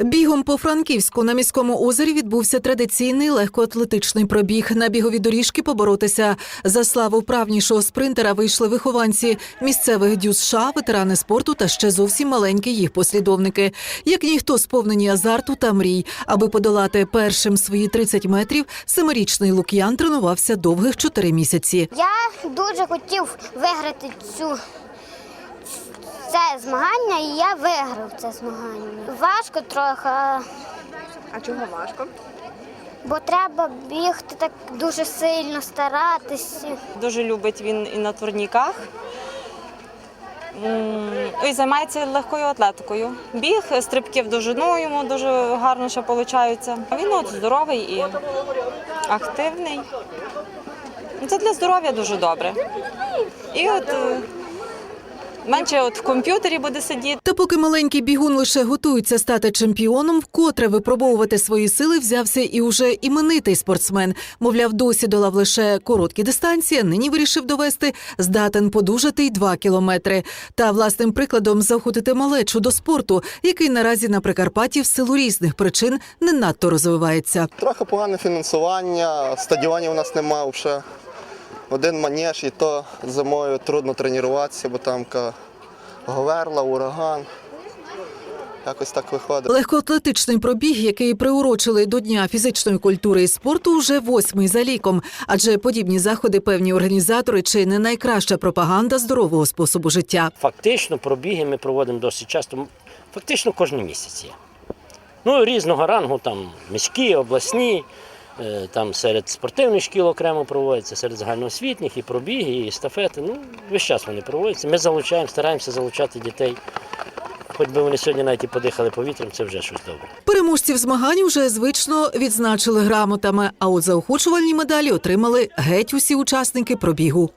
Бігом по Франківську на міському озері відбувся традиційний легкоатлетичний пробіг. На бігові доріжки поборотися за славу вправнішого спринтера вийшли вихованці місцевих дюз США, ветерани спорту та ще зовсім маленькі їх послідовники. Як ніхто сповнені азарту та мрій, аби подолати першим свої 30 метрів, семирічний Лук'ян тренувався довгих чотири місяці. Я дуже хотів виграти цю це змагання, і я виграв це змагання. Важко трохи, а- чого важко? бо треба бігти так дуже сильно старатися. Дуже любить він і на турніках. М, І займається легкою атлетикою. Біг, стрибки в довжину йому дуже гарно ще виходить. Він от здоровий і активний. Ну, Це для здоров'я дуже добре. І от е, менше от в комп'ютері буде сидіти. Та поки маленький бігун лише готується стати чемпіоном, вкотре випробовувати свої сили взявся і уже іменитий спортсмен. Мовляв, досі долав лише короткі дистанції, нині вирішив довести здатен подужати й два кілометри. Та власним прикладом заохотити малечу до спорту, який наразі на Прикарпатті в силу різних причин не надто розвивається. Трохи погане фінансування, стадіонів у нас немає вже. Один манеж, і то зимою трудно тренуватися, бо там говерла, ураган. Якось так виходить. Легкоатлетичний пробіг, який приурочили до Дня фізичної культури і спорту, вже восьмий за ліком. Адже подібні заходи певні організатори чи не найкраща пропаганда здорового способу життя. Фактично пробіги ми проводимо досить часто, фактично кожен місяць є. Ну, різного рангу, там міські, обласні, там серед спортивних шкіл окремо проводяться, серед загальноосвітніх, і пробіги, і естафети. Ну, весь час вони проводяться. Ми залучаємо, стараємося залучати дітей. Хоч би вони сьогодні навіть і подихали повітрям, це вже щось добре. Переможців змагань вже звично відзначили грамотами. А от заохочувальні медалі отримали геть усі учасники пробігу.